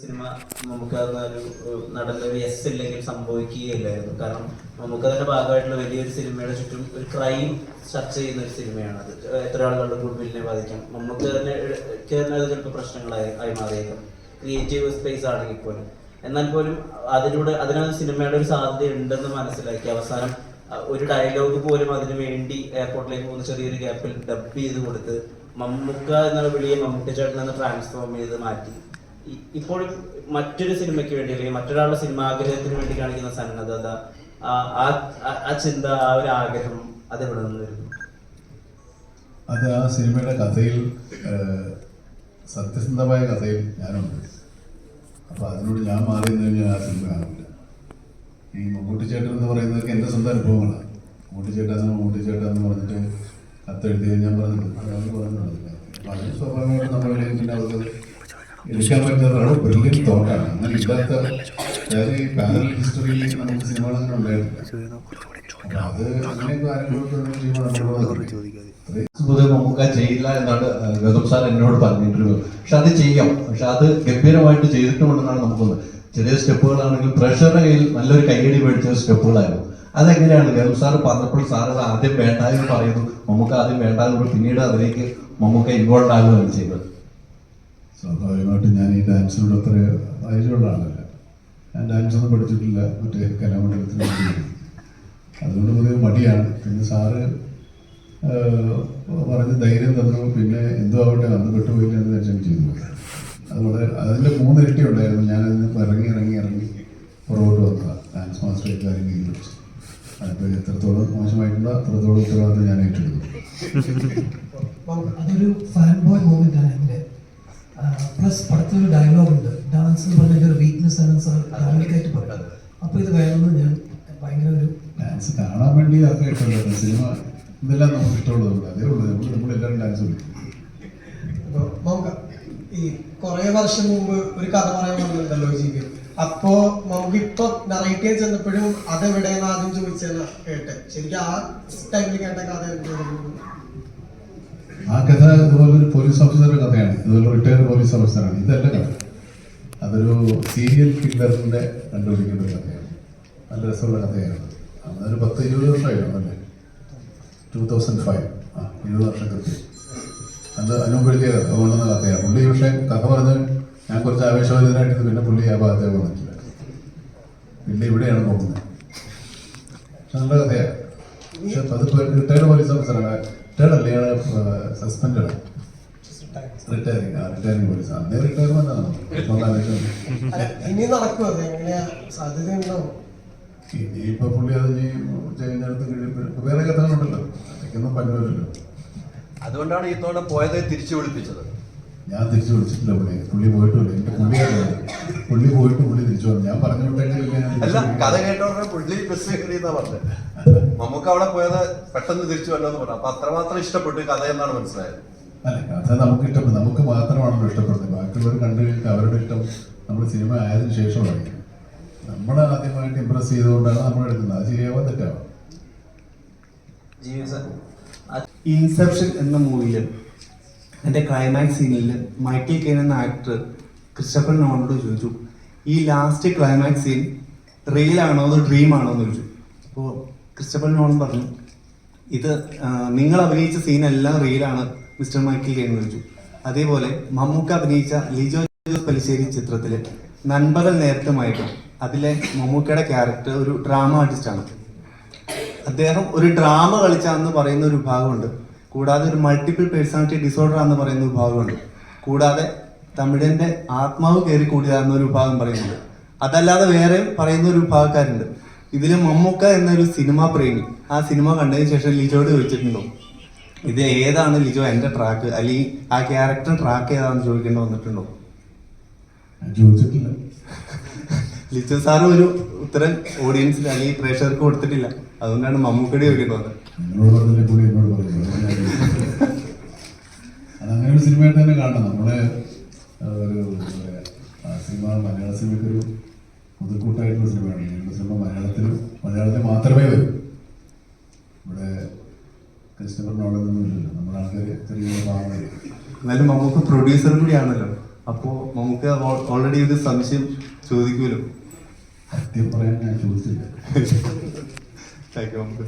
Cinema നമുക്ക് ഒരു നടന്ന ഒരു ഇല്ലെങ്കിൽ സംഭവിക്കുകയില്ലായിരുന്നു. കാരണം നമുക്ക് അതിന്റെ ഭാഗമായിട്ടുള്ള വലിയൊരു സിനിമയുടെ ചുറ്റും ഒരു ക്രൈം ചർച്ച ചെയ്യുന്ന ഒരു സിനിമയാണ് അത്. എത്ര ആളുകളുടെ ഗുഡ്വില്ലിനെ ബാധിക്കാം? നമുക്ക് തന്നെ അത് ചിലപ്പോൾ പ്രശ്നങ്ങളായി ആയി മാറിയേക്കാം. ക്രിയേറ്റീവ് സ്പേസ് ആണെങ്കിൽ പോലും. എന്നാൽ പോലും അതിലൂടെ അതിനകത്ത് സിനിമയുടെ ഒരു സാധ്യത ഉണ്ടെന്ന് മനസ്സിലാക്കി. അവസാനം ഒരു ഡയലോഗ് പോലും അതിനു വേണ്ടി എയർപോർട്ടിലേക്ക് പോകുന്ന ചെറിയൊരു ഗ്യാപ്പിൽ ഡബ് ചെയ്ത് കൊടുത്ത് മമ്മൂക്ക എന്നുള്ള വിളിയെ മമ്മൂട്ടി ചേട്ടൻ എന്ന് ട്രാൻസ്ഫോം ചെയ്ത് മാറ്റി. ഇപ്പോൾ മറ്റൊരു സിനിമയ്ക്ക് വേണ്ടി അല്ലെങ്കിൽ മറ്റൊരാളുടെ സിനിമ ആഗ്രഹത്തിന് വേണ്ടി കാണിക്കുന്ന സന്നദ്ധത ആ- ചിന്ത ആ ഒരു ആഗ്രഹം അത് എവിടെ നിന്ന് വരുന്നു? അത് ആ സിനിമയുടെ കഥയിൽ സത്യസന്ധമായ കഥയിൽ ഞാനുണ്ട്. അപ്പൊ അതിനോട് ഞാൻ മാറി നിന്ന് കഴിഞ്ഞാൽ ആ സിനിമ കാണില്ല ഈ മമ്മൂട്ടിച്ചേട്ടൻ എന്ന് പറയുന്നത് എന്റെ സ്വന്തം അനുഭവങ്ങളാണ്. മമ്മൂട്ടി മമ്മൂട്ടിച്ചേട്ടാന്ന് പറഞ്ഞിട്ട് കത്തെഴുതി ഞാൻ പറഞ്ഞിട്ടുണ്ട് അയാൾ പറഞ്ഞിട്ടുണ്ട് അതിന് സ്വാഭാവികമായിട്ട് എടുക്കാൻ പറ്റുന്നതാണ് ബ്രില്യൻ തോട്ടാണ്. അങ്ങനെ ഇല്ലാത്ത അതായത് ഈ പാനൽ ഹിസ്റ്ററിയിൽ നമുക്ക് സിനിമകൾ അങ്ങനെ ഉണ്ടായിരുന്നു അത് അങ്ങനെയൊക്കെ ആരെങ്കിലും മമ്മൂക്ക ചെയ്യില്ല എന്നാണ് ഗൗതം സാർ എന്നോട് പറഞ്ഞിട്ടുള്ളത്. പക്ഷെ അത് ചെയ്യാം. പക്ഷെ അത് ഗംഭീരമായിട്ട് ചെയ്തിട്ടുമുണ്ടെന്നാണ് നമുക്കൊന്ന്. ചെറിയ സ്റ്റെപ്പുകളാണെങ്കിലും പ്രഷറുടെ കയ്യിൽ നല്ലൊരു കയ്യടി മേടിച്ച സ്റ്റെപ്പുകളായിരുന്നു. അതെങ്ങനെയാണ്? ഗൗതം സാർ പറഞ്ഞപ്പോൾ സാർ അത് ആദ്യം വേണ്ട എന്ന് പറയുന്നു. മമ്മൂക്ക ആദ്യം വേണ്ട. പിന്നീട് അതിലേക്ക് മമ്മൂക്ക ഇൻവോൾവ് ആകുകയാണ് ചെയ്തത് സ്വാഭാവികമായിട്ടും ഞാൻ ഈ ഡാൻസിനോട് അത്ര പരിചയമുള്ള ആളല്ല. ഞാൻ ഡാൻസ് ഒന്നും പഠിച്ചിട്ടില്ല. മറ്റേ കലാമണ്ഡലത്തിൽ. അതുകൊണ്ട് പൊതുവെ മടിയാണ്. പിന്നെ സാറ് പറഞ്ഞ് ധൈര്യം തന്നു. പിന്നെ എന്തോ ആവട്ടെ അന്ന് പെട്ടുപോയില്ല എന്ന് വെച്ചാൽ ചെയ്തു അത് വളരെ അതിന്റെ മൂന്നിരട്ടി ഉണ്ടായിരുന്നു. ഞാൻ അതിന് ഇറങ്ങി ഇറങ്ങി ഇറങ്ങി പുറകോട്ട് വന്നതാണ് ഡാൻസ് മാസ്റ്റർ കാര്യം വെച്ച് അതിപ്പോൾ എത്രത്തോളം മോശമായിട്ടുണ്ടോ അത്രത്തോളം ഉത്തരവാദിത്തം ഞാൻ ഏറ്റെടുത്തു. അതൊരു ഫാൻ ബോയ് മൂമെന്റ് ആണ് എന്റെ പ്ലസ് പടത്തൊരു ഡയലോഗ് ഉണ്ട്. ഡാൻസ് എന്ന് പറഞ്ഞ ഒരു വീക്ക്നെസ് ആണ് സാർ ഡയലോഗായിട്ട് പറയുന്നത്. അപ്പോൾ ഇത് വേണമെന്ന് ഞാൻ ഭയങ്കര ഒരു ഡാൻസ് കാണാൻ വേണ്ടി ഇഷ്ടമുള്ളത് സിനിമ ഇതെല്ലാം നമുക്ക് ഇഷ്ടമുള്ളതുകൊണ്ട് അതേ ഉള്ളൂ. നമ്മൾ നമ്മളെല്ലാവരും ഡാൻസ് കളിക്കും. അപ്പോൾ നമുക്ക് ഈ കുറെ വർഷം മുമ്പ് ഒരു കഥ പറയാൻ വന്നിട്ടുണ്ടല്ലോ ജീവിതം അപ്പോ നമുക്ക് ഇപ്പൊ നറേറ്റ് ചെയ്യാൻ ചെന്നപ്പോഴും അതെവിടെയെന്ന് ആദ്യം ചോദിച്ചെന്ന് കേട്ടെ? ശരിക്കും ആ ടൈമിൽ കേട്ട കഥ എന്തായിരുന്നു? ആ കഥ ഇതുപോലെ ഒരു പോലീസ് ഓഫീസറുടെ കഥയാണ്. ഇതുപോലെ റിട്ടയർഡ് പോലീസ് ഓഫീസറാണ് ഇതല്ല കഥ. അതൊരു സീരിയൽ കില്ലറിന്റെ കണ്ടുപിടിക്കുന്ന ഒരു കഥയാണ്. നല്ല രസമുള്ള കഥയാണ്. അതൊരു പത്ത് ഇരുപത് വർഷമായിരുന്നു അല്ലേ ടൂ തൗസൻഡ് ഫൈവ് ആ ഇരുപത് വർഷം കൃത്യം. അത് കഥ കൊണ്ടുവന്ന കഥയാണ്. പുള്ളി പക്ഷേ കഥ പറഞ്ഞ് ഞാൻ കുറച്ച് ആവേശവാദിതനായിട്ട് പിന്നെ പുള്ളി ആ ഭാഗത്തേക്ക് വന്നിട്ടില്ല. പിന്നെ ഇവിടെയാണ് പോകുന്നത് നല്ല കഥയാണ്. പക്ഷെ അത് റിട്ടയർഡ് പോലീസ് ഓഫീസറാണ് റിട്ടയർഡ് അല്ലേ ഇയാൾ പോലീസ് റിട്ടയർമെന്റ്. അല്ല, ഇനി നടക്കും അത് എങ്ങനെയാ? സാധ്യതയുണ്ടോ? ഇനിയിപ്പോ പുള്ളി അത് ചെയ്യുന്നിടത്ത് കഴിയുമ്പോൾ വേറെ കഥകളുണ്ടല്ലോ. അതൊക്കെയൊന്നും പറ്റുമല്ലോ അതുകൊണ്ടാണ് ഇത്തവണ പോയത് തിരിച്ചു വിളിപ്പിച്ചത്. ഞാൻ തിരിച്ചു വിളിച്ചിട്ടില്ല പുള്ളി. പുള്ളി പോയിട്ടില്ല എന്റെ പുള്ളിയാണ് പുള്ളി പോയിട്ട് പുള്ളി തിരിച്ചു വന്നു. ഞാൻ പറഞ്ഞു അല്ല കഥ. കേട്ടോടെ പുള്ളി ബസ് കയറിയെന്നാ പറഞ്ഞത് മമ്മൂക്ക അവിടെ പോയത് പെട്ടെന്ന് തിരിച്ചു വരണമെന്ന് പറഞ്ഞു. അപ്പൊ അത്രമാത്രം ഇഷ്ടപ്പെട്ടു കഥ എന്നാണ് മനസ്സിലായത്. അല്ല കഥ നമുക്ക് ഇഷ്ടപ്പെട്ടു. നമുക്ക് മാത്രമാണല്ലോ ഇഷ്ടപ്പെടുന്നത്. ബാക്കിയുള്ളവർ കണ്ടു കഴിഞ്ഞാൽ അവരുടെ ഇഷ്ടം നമ്മൾ സിനിമ ആയതിനു ശേഷമാണ്. നമ്മൾ ആദ്യമായിട്ട് ഇമ്പ്രസ് ചെയ്തുകൊണ്ടാണ് നമ്മൾ എടുക്കുന്നത്. അത് ശരിയാവാൻ തെറ്റാവാം ഇൻസെപ്ഷൻ എന്ന മൂവിയിൽ എന്റെ ക്ലൈമാക്സ് സീനിൽ മൈക്കിൾ കെയിൻ എന്ന ആക്ടർ ക്രിസ്റ്റഫർ നോളോട് ചോദിച്ചു ഈ ലാസ്റ്റ് ക്ലൈമാക്സ് സീൻ റിയൽ ആണോ അതോ ആണോ? എന്ന് ചോദിച്ചു. അപ്പോൾ ക്രിസ്റ്റഫർ നോളൻ പറഞ്ഞു ഇത് നിങ്ങൾ അഭിനയിച്ച റിയൽ ആണ് മിസ്റ്റർ മൈക്കിൾ കെയിൻ എന്ന് ചോദിച്ചു. അതേപോലെ മമ്മൂക്ക അഭിനയിച്ച ലിജോ ജോസ് പലിശ്ശേരി ചിത്രത്തിൽ നൻപകൽ നേരത്തുമായിട്ട് അതിലെ മമ്മൂക്കയുടെ ക്യാരക്ടർ ഒരു ഡ്രാമ ആർട്ടിസ്റ്റാണ് അദ്ദേഹം ഒരു ഡ്രാമ കളിച്ചാന്ന് പറയുന്ന ഒരു വിഭാഗമുണ്ട്. കൂടാതെ ഒരു മൾട്ടിപ്പിൾ പേഴ്സണാലിറ്റി ഡിസോർഡർ എന്ന് പറയുന്ന വിഭാഗമുണ്ട്. കൂടാതെ തമിഴന്റെ ആത്മാവ് കയറി കൂടിയാകുന്ന ഒരു വിഭാഗം പറയുന്നുണ്ട്. അതല്ലാതെ വേറെ പറയുന്ന ഒരു വിഭാഗക്കാരുണ്ട്. ഇതിൽ മമ്മൂക്ക എന്നൊരു സിനിമ പ്രേമി. ആ സിനിമ കണ്ടതിന് ശേഷം ലിജോട് ചോദിച്ചിട്ടുണ്ടോ? ഇത് ഏതാണ് ലിജോ എന്റെ ട്രാക്ക് അല്ലെങ്കിൽ ആ ക്യാരക്ടർ ട്രാക്ക് ഏതാണെന്ന് ചോദിക്കേണ്ടി വന്നിട്ടുണ്ടോ? ചോദിച്ചിട്ടില്ല. ലിജോ സാറ് ഒരു ഉത്തരം ഓഡിയൻസിൽ അല്ലെങ്കിൽ പ്രേക്ഷകർക്ക് കൊടുത്തിട്ടില്ല. അതുകൊണ്ടാണ് മമ്മൂക്കടി ചോദിക്കേണ്ടി വന്നത് നിങ്ങളോട് പറഞ്ഞില്ലേ പുള്ളി എന്നോട് പറഞ്ഞു അതുകൊണ്ട് ഞാൻ ചോദിച്ചില്ല. അതങ്ങനെ ഒരു സിനിമയായിട്ട് തന്നെ കാണണം നമ്മളെ ആ, ഒരു എന്താ പറയാ, ആ സിനിമ മലയാള സിനിമയ്ക്ക് ഒരു പുതുക്കൂട്ടായിട്ടുള്ള സിനിമയാണ് ഞങ്ങളുടെ സിനിമ മലയാളത്തിലും മലയാളത്തിൽ മാത്രമേ വരൂ. ഇവിടെ ക്രിസ്റ്റഫർ നോളജൊന്നുമില്ലല്ലോ നമ്മുടെ ആൾക്കാർ ചെറിയ പാവം എന്നാലും മമ്മൂക്ക പ്രൊഡ്യൂസർ കൂടിയാണല്ലോ അപ്പോൾ നമുക്ക് ഓൾറെഡി ഒരു സംശയം ചോദിക്കുമല്ലോ. സത്യം പറയാൻ ഞാൻ ചോദിച്ചില്ല. താങ്ക് യു നമുക്ക്